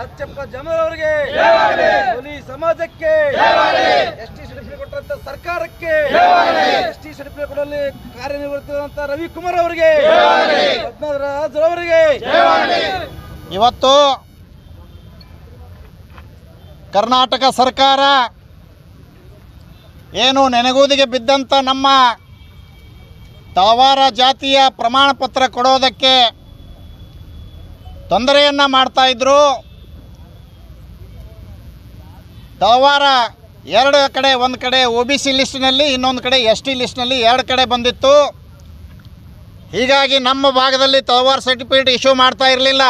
ಲಚ್ಚಪ್ಪ ಜಮರವರಿಗೆ ಹುಲಿ ಸಮಾಜಕ್ಕೆ. S T CDP ಕೊಟ್ಟಂತ ಸರ್ಕಾರಕ್ಕೆ. ಎಸ್ ಟಿ ಸಿಡಿಪಿ ಕೊಡಲಿ ಕಾರ್ಯನಿರ್ವಹಿಸಿದಂತ ರವಿಕುಮಾರ್ ಅವರಿಗೆ. ಅವರಿಗೆ. ಇವತ್ತು ಕರ್ನಾಟಕ ಸರ್ಕಾರ ಏನು ನೆನೆಗೂದಿಗೆ ಬಿದ್ದಂಥ ನಮ್ಮ ತಳವಾರ ಜಾತಿಯ ಪ್ರಮಾಣ ಪತ್ರ ಕೊಡೋದಕ್ಕೆ ತೊಂದರೆಯನ್ನು ಮಾಡ್ತಾಯಿದ್ರು ತಳವಾರ ಎರಡು ಕಡೆ, ಒಂದು ಕಡೆ ಒ ಬಿ ಸಿ ಲಿಸ್ಟ್ನಲ್ಲಿ ಇನ್ನೊಂದು ಕಡೆ ಎಸ್ ಟಿ ಲಿಸ್ಟ್ನಲ್ಲಿ ಎರಡು ಕಡೆ ಬಂದಿತ್ತು. ಹೀಗಾಗಿ ನಮ್ಮ ಭಾಗದಲ್ಲಿ ತಳವಾರ ಸರ್ಟಿಫಿಕೇಟ್ ಇಶ್ಯೂ ಮಾಡ್ತಾ ಇರಲಿಲ್ಲ.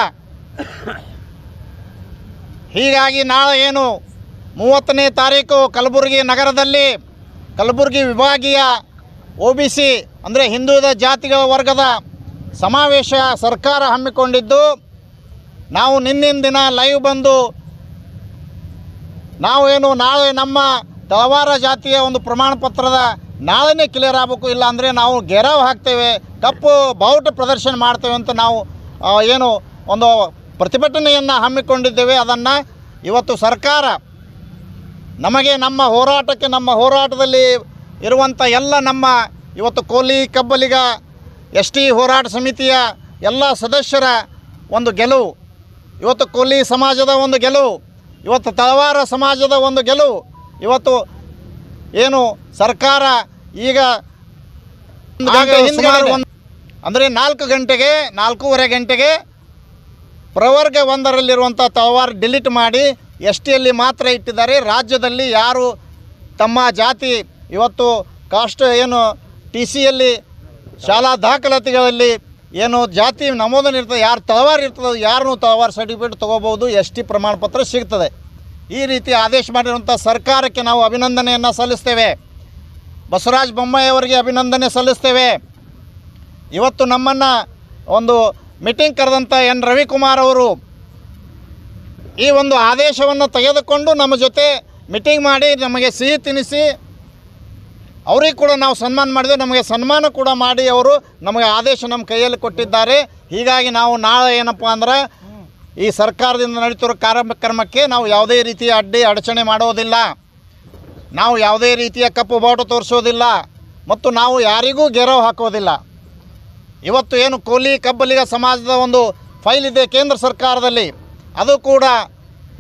ಹೀಗಾಗಿ ನಾಳೆ ಏನು? ಮೂವತ್ತನೇ ತಾರೀಕು ಕಲಬುರಗಿ ನಗರದಲ್ಲಿ, ಕಲಬುರಗಿ ವಿಭಾಗೀಯ ಒ ಬಿ ಸಿ ಅಂದರೆ ಹಿಂದುಳಿದ ಜಾತಿಗಳ ವರ್ಗದ ಸಮಾವೇಶ ಸರ್ಕಾರ ಹಮ್ಮಿಕೊಂಡಿದ್ದು. ನಾವು ನಿನ್ನಿನ ದಿನ ಲೈವ್ ಬಂದು ನಾವು ಏನು ನಾಳೆ ನಮ್ಮ ತಳವಾರ ಜಾತಿಯ ಒಂದು ಪ್ರಮಾಣ ಪತ್ರದ ನಾಳೆನೇ ಕ್ಲಿಯರ್ ಆಗಬೇಕು, ಇಲ್ಲ ಅಂದರೆ ನಾವು ಗೆರಾವ್ ಹಾಕ್ತೇವೆ, ಕಪ್ಪು ಬಾವುಟ ಪ್ರದರ್ಶನ ಮಾಡ್ತೇವೆ ಅಂತ ನಾವು ಏನು ಒಂದು ಪ್ರತಿಭಟನೆಯನ್ನು ಹಮ್ಮಿಕೊಂಡಿದ್ದೇವೆ. ಅದನ್ನು ಇವತ್ತು ಸರ್ಕಾರ ನಮಗೆ ನಮ್ಮ ಹೋರಾಟಕ್ಕೆ, ನಮ್ಮ ಹೋರಾಟದಲ್ಲಿ ಇರುವಂಥ ಎಲ್ಲ ನಮ್ಮ ಇವತ್ತು ಕೋಲಿ ಕಬ್ಬಲಿಗ, ಎಸ್ ಟಿ ಹೋರಾಟ ಸಮಿತಿಯ ಎಲ್ಲ ಸದಸ್ಯರ ಒಂದು ಗೆಲುವು. ಇವತ್ತು ಕೋಲಿ ಸಮಾಜದ ಒಂದು ಗೆಲುವು. ಇವತ್ತು ತಳವಾರ ಸಮಾಜದ ಒಂದು ಗೆಲುವು. ಇವತ್ತು ಏನು ಸರ್ಕಾರ ಈಗ ಅಂದರೆ ನಾಲ್ಕು ಗಂಟೆಗೆ ನಾಲ್ಕೂವರೆ ಗಂಟೆಗೆ ಪ್ರವರ್ಗ ಒಂದರಲ್ಲಿರುವಂಥ ತಳವಾರ ಡಿಲೀಟ್ ಮಾಡಿ ಎಸ್ ಟಿಯಲ್ಲಿ ಮಾತ್ರ ಇಟ್ಟಿದ್ದಾರೆ. ರಾಜ್ಯದಲ್ಲಿ ಯಾರು ತಮ್ಮ ಜಾತಿ ಇವತ್ತು ಕಾಸ್ಟ್ ಏನು ಟಿ ಸಿಯಲ್ಲಿ ಶಾಲಾ ದಾಖಲಾತಿಗಳಲ್ಲಿ ಏನು ಜಾತಿ ನಮೂದನೆ ಇರ್ತದೆ, ಯಾರು ತಳವಾರ ಇರ್ತದೆ ಯಾರನ್ನೂ ತಳವಾರ ಸರ್ಟಿಫಿಕೇಟ್ ತೊಗೋಬೋದು ಎಸ್ ಟಿ ಪ್ರಮಾಣ ಪತ್ರ ಸಿಗ್ತದೆ. ಈ ರೀತಿ ಆದೇಶ ಮಾಡಿರುವಂಥ ಸರ್ಕಾರಕ್ಕೆ ನಾವು ಅಭಿನಂದನೆಯನ್ನು ಸಲ್ಲಿಸ್ತೇವೆ. ಬಸವರಾಜ ಬೊಮ್ಮಾಯಿಯವರಿಗೆ ಅಭಿನಂದನೆ ಸಲ್ಲಿಸ್ತೇವೆ. ಇವತ್ತು ನಮ್ಮನ್ನು ಒಂದು ಮೀಟಿಂಗ್ ಕರೆದಂಥ ಎನ್ ರವಿಕುಮಾರ್ ಅವರು ಈ ಒಂದು ಆದೇಶವನ್ನು ತೆಗೆದುಕೊಂಡು ನಮ್ಮ ಜೊತೆ ಮೀಟಿಂಗ್ ಮಾಡಿ ನಮಗೆ ಸಿಹಿ ತಿನ್ನಿಸಿ ಅವ್ರಿಗೆ ಕೂಡ ನಾವು ಸನ್ಮಾನ ಮಾಡಿದ್ವಿ. ನಮಗೆ ಸನ್ಮಾನ ಕೂಡ ಮಾಡಿ ಅವರು ನಮಗೆ ಆದೇಶ ನಮ್ಮ ಕೈಯಲ್ಲಿ ಕೊಟ್ಟಿದ್ದಾರೆ. ಹೀಗಾಗಿ ನಾವು ನಾಳೆ ಏನಪ್ಪ ಅಂದ್ರೆ ಈ ಸರ್ಕಾರದಿಂದ ನಡೀತಿರೋ ಕಾರ್ಯಕ್ರಮಕ್ಕೆ ನಾವು ಯಾವುದೇ ರೀತಿಯ ಅಡ್ಡಿ ಅಡಚಣೆ ಮಾಡೋದಿಲ್ಲ. ನಾವು ಯಾವುದೇ ರೀತಿಯ ಕಪ್ಪು ಬಾಟು ತೋರಿಸೋದಿಲ್ಲ. ಮತ್ತು ನಾವು ಯಾರಿಗೂ ಗೆರವು ಹಾಕೋದಿಲ್ಲ. ಇವತ್ತು ಏನು ಕೋಲಿ ಕಬ್ಬಲಿಗ ಸಮಾಜದ ಒಂದು ಫೈಲ್ ಇದೆ ಕೇಂದ್ರ ಸರ್ಕಾರದಲ್ಲಿ. ಅದು ಕೂಡ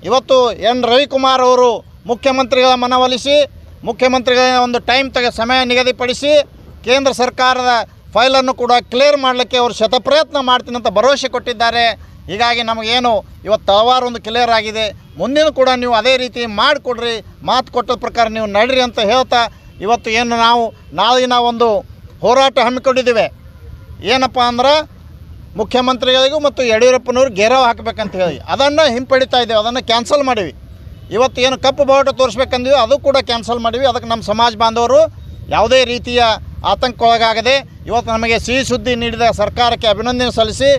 ಇವತ್ತು ಎನ್ ರವಿಕುಮಾರ್ ಅವರು ಮುಖ್ಯಮಂತ್ರಿಗಳ ಮನವೊಲಿಸಿ ಮುಖ್ಯಮಂತ್ರಿಗಳ ಒಂದು ಟೈಮ್ ತೆಗೆ ಸಮಯ ನಿಗದಿಪಡಿಸಿ ಕೇಂದ್ರ ಸರ್ಕಾರದ ಫೈಲನ್ನು ಕೂಡ ಕ್ಲಿಯರ್ ಮಾಡಲಿಕ್ಕೆ ಅವರು ಶತಪ್ರಯತ್ನ ಮಾಡ್ತೀನಿ ಅಂತ ಭರವಸೆ ಕೊಟ್ಟಿದ್ದಾರೆ. ಹೀಗಾಗಿ ನಮಗೇನು ಇವತ್ತು ಹಲವಾರು ಒಂದು ಕ್ಲಿಯರ್ ಆಗಿದೆ. ಮುಂದಿನ ಕೂಡ ನೀವು ಅದೇ ರೀತಿ ಮಾಡಿಕೊಡ್ರಿ. ಮಾತು ಕೊಟ್ಟ ಪ್ರಕಾರ ನೀವು ನಡ್ರಿ ಅಂತ ಹೇಳ್ತಾ ಇವತ್ತು ಏನು ನಾವು ನಾಳಿನ ಒಂದು ಹೋರಾಟ ಹಮ್ಮಿಕೊಂಡಿದ್ದೇವೆ. ಏನಪ್ಪ ಅಂದ್ರೆ ಮುಖ್ಯಮಂತ್ರಿಗಳಿಗೂ ಮತ್ತು ಯಡಿಯೂರಪ್ಪನವ್ರು ಗೆರವು ಹಾಕಬೇಕಂತ ಹೇಳಿ. ಅದನ್ನು ಹಿಂಪಡಿತಾ ಇದ್ದೇವೆ. ಅದನ್ನು ಕ್ಯಾನ್ಸಲ್ ಮಾಡೀವಿ. ಇವತ್ತು ಏನು ಕಪ್ಪು ಬಾವುಟ ತೋರಿಸ್ಬೇಕಂದ್ವಿ, ಅದು ಕೂಡ ಕ್ಯಾನ್ಸಲ್ ಮಾಡೀವಿ ಅದಕ್ಕೆ ನಮ್ಮ ಸಮಾಜ ಬಾಂಧವರು ಯಾವುದೇ ರೀತಿಯ ಆತಂಕಕ್ಕೊಳಗಾಗದೆ ಇವತ್ತು ನಮಗೆ ಸಿಹಿ ಸುದ್ದಿ ನೀಡಿದ ಸರ್ಕಾರಕ್ಕೆ ಅಭಿನಂದನೆ ಸಲ್ಲಿಸಿ,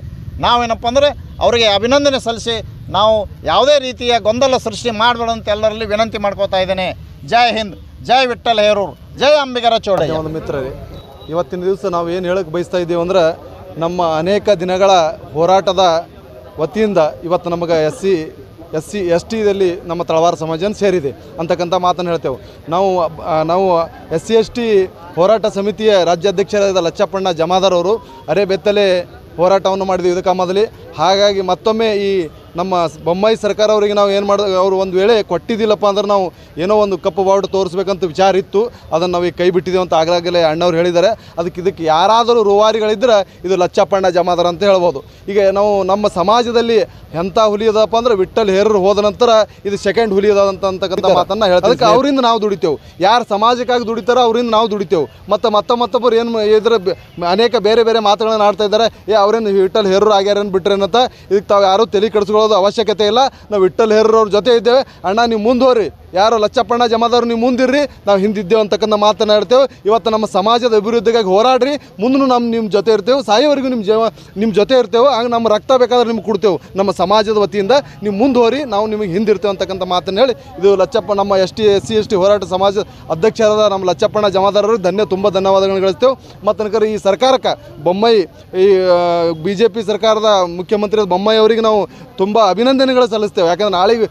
ನಾವೇನಪ್ಪ ಅಂದರೆ ಅವರಿಗೆ ಅಭಿನಂದನೆ ಸಲ್ಲಿಸಿ ನಾವು ಯಾವುದೇ ರೀತಿಯ ಗೊಂದಲ ಸೃಷ್ಟಿ ಮಾಡಬೇಡ ಅಂತ ಎಲ್ಲರಲ್ಲಿ ವಿನಂತಿ ಮಾಡ್ಕೋತಾ ಇದ್ದೇನೆ. ಜೈ ಹಿಂದ್, ಜೈ ವಿಠಲ್ ಹೇರೂರು, ಜೈ ಅಂಬಿಗರ ಚೋಡಯ್ಯ. ಒಂದು ಮಿತ್ರರೇ, ಇವತ್ತಿನ ದಿವಸ ನಾವು ಏನು ಹೇಳಕ್ಕೆ ಬಯಸ್ತಾ ಇದ್ದೀವಿ ಅಂದರೆ ನಮ್ಮ ಅನೇಕ ದಿನಗಳ ಹೋರಾಟದ ವತಿಯಿಂದ ಇವತ್ತು ನಮಗೆ S C S C S ಟಿದಲ್ಲಿ ನಮ್ಮ ತಳವಾರ ಸಮಾಜನ ಸೇರಿದೆ ಅಂತಕ್ಕಂಥ ಮಾತನ್ನು ಹೇಳ್ತೇವೆ. ನಾವು ನಾವು ಎಸ್ ಸಿ ಎಸ್ ಟಿ ಹೋರಾಟ ಸಮಿತಿಯ ರಾಜ್ಯಾಧ್ಯಕ್ಷರಾದ ಲಚ್ಚಪ್ಪಣ್ಣ ಜಮಾದಾರ್ ಅವರು ಅರೆ ಬೆತ್ತಲೆ ಹೋರಾಟವನ್ನು ಮಾಡಿದ್ವಿ ಇದಕ್ಕೆ ಮೊದಲೇ. ಹಾಗಾಗಿ ಮತ್ತೊಮ್ಮೆ ಈ ನಮ್ಮ ಬೊಮ್ಮಾಯಿ ಸರ್ಕಾರ ಅವರಿಗೆ ನಾವು ಏನು ಮಾಡಿದಾಗ ಅವರು ಒಂದು ವೇಳೆ ಕೊಟ್ಟಿದ್ದಿಲ್ಲಪ್ಪ ಅಂದ್ರೆ ನಾವು ಏನೋ ಒಂದು ಕಪ್ಪು ಬಾವುಟ ತೋರಿಸ್ಬೇಕಂತ ವಿಚಾರ ಇತ್ತು. ಅದನ್ನು ನಾವು ಈಗ ಕೈ ಬಿಟ್ಟಿದ್ದೇವೆ ಅಂತ ಆಗಾಗಲೇ ಅಣ್ಣವ್ರು ಹೇಳಿದ್ದಾರೆ. ಅದಕ್ಕೆ ಇದಕ್ಕೆ ಯಾರಾದರೂ ರೂವಾರಿಗಳಿದ್ದರೆ ಇದು ಲಚ್ಚಪ್ಪಣ್ಣ ಜಮಾದಾರ ಅಂತ ಹೇಳ್ಬೋದು. ಈಗ ನಾವು ನಮ್ಮ ಸಮಾಜದಲ್ಲಿ ಎಂಥ ಹುಲಿ ಅದಪ್ಪ ಅಂದ್ರೆ ವಿಠಲ್ ಹೇರರು ಹೋದ ನಂತರ ಇದು ಸೆಕೆಂಡ್ ಹುಲಿ ಅದಂತಕ್ಕಂಥ ಅಂತ ಅಂತಕ್ಕಂಥ ಮಾತನ್ನ ಹೇಳ್ತಾರೆ ಅದಕ್ಕೆ ಅವರಿಂದ ನಾವು ದುಡಿತೇವೆ. ಯಾರು ಸಮಾಜಕ್ಕಾಗಿ ದುಡಿತಾರೋ ಅವರಿಂದ ನಾವು ದುಡಿತೇವೆ. ಮತ್ತು ಮತ್ತ ಮತ್ತೊಬ್ಬರು ಏನು ಇದ್ರ ಅನೇಕ ಬೇರೆ ಬೇರೆ ಮಾತುಗಳನ್ನ ಆಡ್ತಾ ಇದ್ದಾರೆ. ಏ ಅವರೇನು ವಿಠಲ್ ಹೇರರು ಆಗ್ಯಾರೇನು ಬಿಟ್ರೇನಂತ ಇದಕ್ಕೆ ತಾವು ಯಾರೂ ತಲೆ ಕೆಡಿಸ್ಕೊಳ್ಳೋದು ಅವಶ್ಯಕತೆ ಇಲ್ಲ. ನಾವು ವಿಠಲ್ ಹೇರರು ಅವ್ರ ಜೊತೆ ಇದ್ದೇವೆ. ಅಣ್ಣ, ನೀವು ಮುಂದುವರಿ ಯಾರು ಲಚ್ಚಪ್ಪಣ್ಣ ಜಮಾದಾರ್, ನೀವು ಮುಂದಿರ್ರಿ. ನಾವು ಹಿಂದಿದ್ದೇವೆ ಅಂತಕ್ಕಂಥ ಮಾತನ್ನು ಹೇಳ್ತೇವೆ. ಇವತ್ತು ನಮ್ಮ ಸಮಾಜದ ಅಭಿವೃದ್ಧಿಗಾಗಿ ಹೋರಾಡ್ರಿ. ಮುಂದೂ ನಮ್ಮ ನಿಮ್ಮ ಜೊತೆ ಇರ್ತೇವೆ. ಸಾಯೋವರೆಗೂ ನಿಮ್ಮ ಜೀವ ನಿಮ್ಮ ಜೊತೆ ಇರ್ತೇವೆ. ಹಾಗೆ ನಮ್ಮ ರಕ್ತ ಬೇಕಾದ್ರೆ ನಿಮ್ಗೆ ಕೊಡ್ತೇವೆ. ನಮ್ಮ ಸಮಾಜದ ವತಿಯಿಂದ ನೀವು ಮುಂದುವರಿ ನಾವು ನಿಮಗೆ ಹಿಂದಿರ್ತೇವೆ ಅಂತಕ್ಕಂಥ ಮಾತನ್ನು ಹೇಳಿ. ಇದು ಲಚ್ಚಪ್ಪ ನಮ್ಮ S T S C S T ಹೋರಾಟ ಸಮಾಜ ಅಧ್ಯಕ್ಷರಾದ ನಮ್ಮ ಲಚ್ಚಪ್ಪಣ್ಣ ಜಮಾದಾರರು ಧನ್ಯ, ತುಂಬ ಧನ್ಯವಾದಗಳನ್ನು ಗಳಿಸ್ತೇವೆ ಮತ್ತು ನನಗೆ ಈ ಸರ್ಕಾರಕ್ಕೆ ಬೊಮ್ಮಾಯಿ, ಈ ಬಿ ಜೆ ಪಿ ಸರ್ಕಾರದ ಮುಖ್ಯಮಂತ್ರಿ ಬೊಮ್ಮಾಯಿ ಅವರಿಗೆ ನಾವು ತುಂಬ ತುಂಬ ಅಭಿನಂದನೆಗಳು ಸಲ್ಲಿಸ್ತೇವೆ. ಯಾಕಂದ್ರೆ ನಾಳೆಗೆ